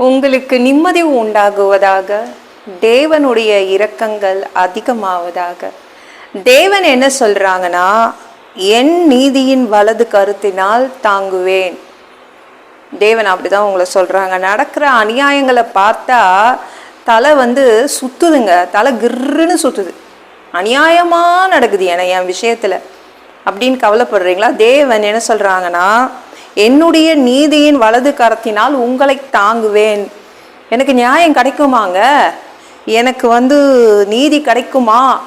உங்களுக்கு நிம்மதி உண்டாகுவதாக தேவனுடைய இரக்கங்கள் அதிகமாவதாக. தேவன் என்ன சொல்றாங்கன்னா என் நீதியின் வலது கருத்தினால் தாங்குவேன். தேவன் அப்படிதான் உங்களை சொல்றாங்க. நடக்கிற அநியாயங்களை பார்த்தா தலை வந்து சுத்துதுங்க. தலை கிர்ருன்னு சுத்துது. அநியாயமா நடக்குது என என் விஷயத்துல. அப்படின்னு கவலைப்படுறீங்களா? தேவன் என்ன சொல்றாங்கன்னா என்னுடைய நீதியின் வலது கரத்தினால் உங்களை தாங்குவேன். எனக்கு நியாயம் கிடைக்குமாங்க? எனக்கு வந்து நீதி கிடைக்குமா?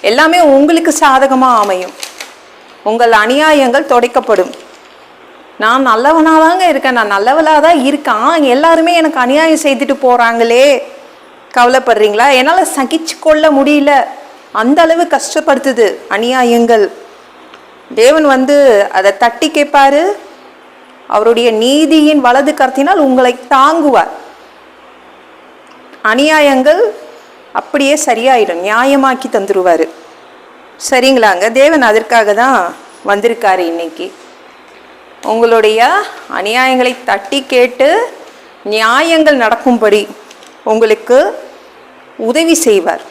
எல்லாமே உங்களுக்கு சாதகமாக அமையும். உங்கள் அநியாயங்கள் துடைக்கப்படும். நான் நல்லவனாக தாங்க இருக்கேன். நான் நல்லவளாக தான் இருக்கான். எல்லாருமே எனக்கு அநியாயம் செய்துட்டு போகிறாங்களே கவலைப்படுறீங்களா? என்னால் சகிச்சு கொள்ள முடியல. அந்த அளவு கஷ்டப்படுத்துது அநியாயங்கள். தேவன் வந்து அதை தட்டி கேட்பாரு. அவருடைய நீதியின் வலது கருத்தினால் உங்களை தாங்குவார். அநியாயங்கள் அப்படியே சரியாயிடும் நியாயமாக்கி தந்துடுவார் சரிங்களாங்க? தேவன் அதற்காக தான் வந்திருக்காரு இன்னைக்கு. உங்களுடைய அநியாயங்களை தட்டி கேட்டு நியாயங்கள் நடக்கும்படி உங்களுக்கு உதவி செய்வார்.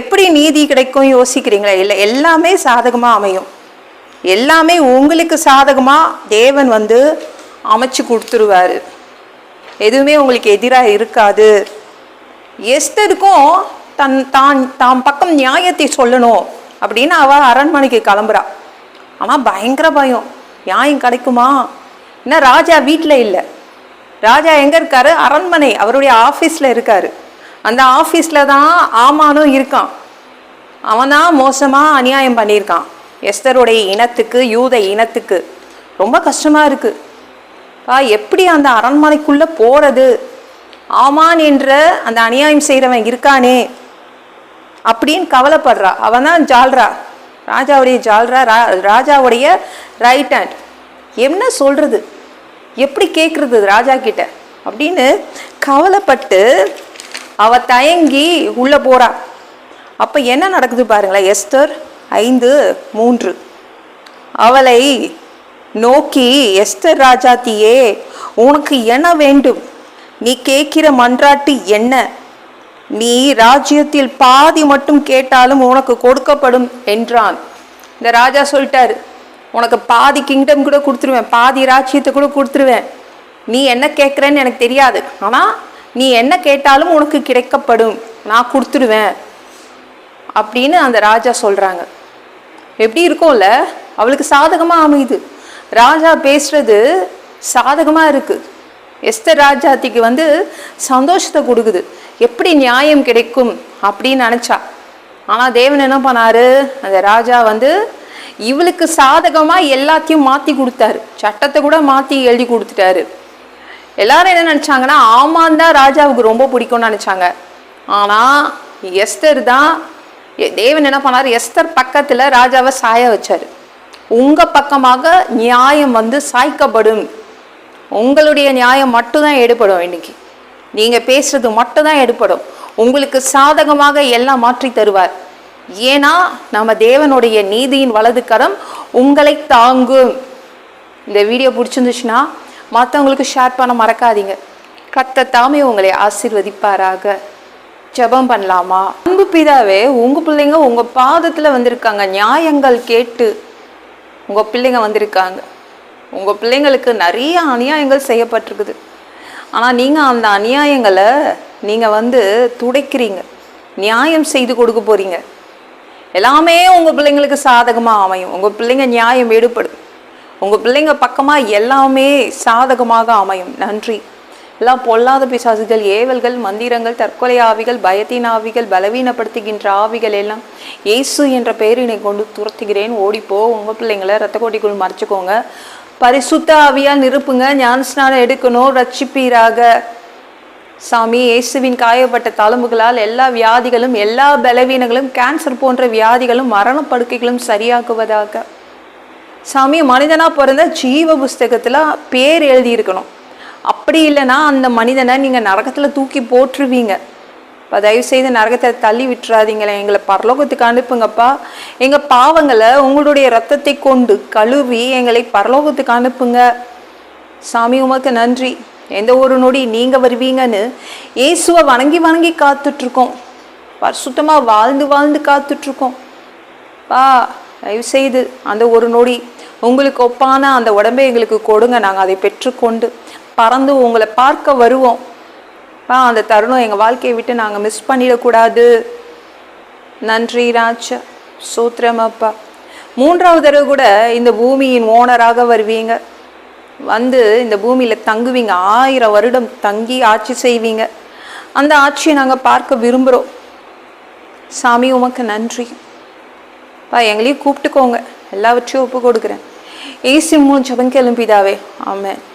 எப்படி நீதி கிடைக்கும் யோசிக்கிறீங்களா? இல்லை எல்லாமே சாதகமாக அமையும். எல்லாமே உங்களுக்கு சாதகமாக தேவன் வந்து அமைச்சு கொடுத்துருவாரு. எதுவுமே உங்களுக்கு எதிராக இருக்காது. எஸ்தருக்கும் தன் தான் தான் பக்கம் நியாயத்தை சொல்லணும் அப்படின்னு அவள் அரண்மனைக்கு கிளம்புறா. ஆனால் பயங்கர பயம். நியாயம் கிடைக்குமா? என்ன ராஜா வீட்டில் இல்லை. ராஜா எங்கே இருக்காரு? அரண்மனை அவருடைய ஆஃபீஸில் இருக்காரு. அந்த ஆஃபீஸில் தான் ஆமானும் இருக்கான். அவன் தான் மோசமாக அநியாயம் பண்ணியிருக்கான். எஸ்தருடைய இனத்துக்கு யூத இனத்துக்கு ரொம்ப கஷ்டமாக இருக்குது பா எப்படி அந்த அரண்மனைக்குள்ளே போகிறது ஆமான் என்ற அந்த அநியாயம் செய்கிறவன் இருக்கானே அப்படின்னு கவலைப்படுறா. அவன் தான் ஜால்ரா ராஜாவுடைய ஜால்ரா ரா ராஜாவுடைய ரைட் ஹேண்ட் என்ன சொல்கிறது எப்படி கேட்குறது ராஜா கிட்ட? அப்படின்னு கவலைப்பட்டு அவ தயங்கி உள்ளே போகிறா அப்போ என்ன நடக்குது பாருங்களேன் எஸ்தர்? ஐந்து மூன்று. அவளை நோக்கி எஸ்தர் ராஜாத்தியே உனக்கு என்ன வேண்டும்? நீ கேட்கிற மன்றாட்டு என்ன? நீ ராஜ்யத்தில் பாதி மட்டும் கேட்டாலும் உனக்கு கொடுக்கப்படும் என்றான். இந்த ராஜா சொல்லிட்டார் உனக்கு பாதி கிங்டம் கூட கொடுத்துருவேன் பாதி ராஜ்யத்தை கூட கொடுத்துருவேன். நீ என்ன கேட்குறேன்னு எனக்கு தெரியாது. ஆனால் நீ என்ன கேட்டாலும் உனக்கு கிடைக்கப்படும். நான் கொடுத்துருவேன். அப்படின்னு அந்த ராஜா சொல்கிறாங்க எப்படி இருக்கும்ல? அவளுக்கு சாதகமாக அமையுது. ராஜா பேசுறது சாதகமாக இருக்குது எஸ்தர் ராஜாத்திக்கு வந்து சந்தோஷத்தை கொடுக்குது. எப்படி நியாயம் கிடைக்கும் அப்படின்னு நினச்சா. ஆனால் தேவன் என்ன பண்ணாரு? அந்த ராஜா வந்து இவளுக்கு சாதகமாக எல்லாத்தையும் மாற்றி கொடுத்தாரு. சட்டத்தை கூட மாற்றி எழுதி கொடுத்துட்டாரு. எல்லாரும் என்ன நினச்சாங்கன்னா ஆமான் தான் ராஜாவுக்கு ரொம்ப பிடிக்கும்னு நினச்சாங்க. ஆனால் எஸ்தர் தான் தேவன் என்ன பண்ணார்? எஸ்தர் பக்கத்தில் ராஜாவை சாய வச்சார். உங்கள் பக்கமாக நியாயம் வந்து சாய்க்கப்படும். உங்களுடைய நியாயம் மட்டும்தான் எடுபடும் இன்னைக்கு. நீங்கள் பேசுறது மட்டும்தான் எடுபடும். உங்களுக்கு சாதகமாக எல்லாம் மாற்றி தருவார். ஏன்னா நம்ம தேவனுடைய நீதியின் வலது கரம் உங்களை தாங்கும். இந்த வீடியோ பிடிச்சிருந்துச்சுன்னா மற்றவங்களுக்கு ஷேர் பண்ண மறக்காதீங்க. கத்த தாமே உங்களை ஆசிர்வதிப்பாராக. ஜெபம் பண்ணலாமா? அன்பு பிதாவே உங்கள் பிள்ளைங்க உங்கள் பாதத்தில் வந்திருக்காங்க. நியாயங்கள் கேட்டு உங்கள் பிள்ளைங்க வந்திருக்காங்க. உங்கள் பிள்ளைங்களுக்கு நிறைய அநியாயங்கள் செய்யப்பட்டிருக்குது. ஆனால் நீங்கள் அந்த அநியாயங்களை நீங்கள் வந்து துடைக்கிறீங்க. நியாயம் செய்து கொடுக்க போகிறீங்க எல்லாமே உங்கள் பிள்ளைங்களுக்கு சாதகமாக அமையும். உங்கள் பிள்ளைங்க நியாயம் ஈடுபடும் உங்கள் பிள்ளைங்க பக்கமாக எல்லாமே சாதகமாக அமையும். நன்றி. எல்லாம் பொல்லாத பிசாசுகள் ஏவல்கள் மந்திரங்கள் தற்கொலை ஆவிகள் பயத்தின் ஆவிகள் பலவீனப்படுத்துகின்ற ஆவிகள் எல்லாம் இயேசு என்ற பெயரினை கொண்டு துரத்துகிறேன். ஓடிப்போ உங்கள் பிள்ளைங்களை ரத்த கோட்டிக்குள் மறைச்சிக்கோங்க. பரிசுத்த ஆவியாக நிருப்புங்க ஞானஸ்நானம் எடுக்கணும் ரட்சிப்பீராக சாமி இயேசுவின் காயப்பட்ட தழும்புகளால் எல்லா வியாதிகளும் எல்லா பலவீனங்களும் கேன்சர் போன்ற வியாதிகளும் மரணப்படுக்கைகளும் சரியாக்குவதாக. சாமி மனிதனாக பிறந்த ஜீவ புஸ்தகத்தில் பேர் எழுதியிருக்கணும். அப்படி இல்லைன்னா அந்த மனிதனை நீங்கள் நரகத்தில் தூக்கி போட்டுருவீங்க இப்போ தயவு செய்து நரகத்தை தள்ளி விட்டுறாதீங்களே. எங்களை பரலோகத்துக்கு அனுப்புங்கப்பா. எங்கள் பாவங்களை உங்களுடைய ரத்தத்தை கொண்டு கழுவி எங்களை பரலோகத்துக்கு அனுப்புங்க. சாமி உமக்கு நன்றி. எந்த ஒரு நொடி நீங்கள் வருவீங்கன்னு இயேசுவை வணங்கி வணங்கி காத்துட்ருக்கோம். பரிசுத்தமாக வாழ்ந்து வாழ்ந்து காத்துட்ருக்கோம். பா தயவு செய்து அந்த ஒரு நொடி. உங்களுக்கு ஒப்பான அந்த உடம்பை எங்களுக்கு கொடுங்க. நாங்கள் அதை பெற்றுக்கொண்டு பறந்து உங்களை பார்க்க வருவோம். பா அந்த தருணம் எங்கள் வாழ்க்கையை விட்டு நாங்கள் மிஸ் பண்ணிடக்கூடாது. நன்றி ராஜா சூத்திரம் அப்பா. மூன்றாவது தடவை கூட இந்த பூமியின் ஓனராக வருவீங்க. வந்து இந்த பூமியில் தங்குவீங்க. ஆயிரம் வருடம் தங்கி ஆட்சி செய்வீங்க. அந்த ஆட்சியை நாங்கள் பார்க்க விரும்புகிறோம் சாமி உமக்கு நன்றி. பா எங்களையும் கூப்பிட்டுக்கோங்க. எல்லாவற்றையும் ஒப்பு கொடுக்குறேன். ஏசி மூணு ஜபங்க கிளம்பிதாவே ஆமாம்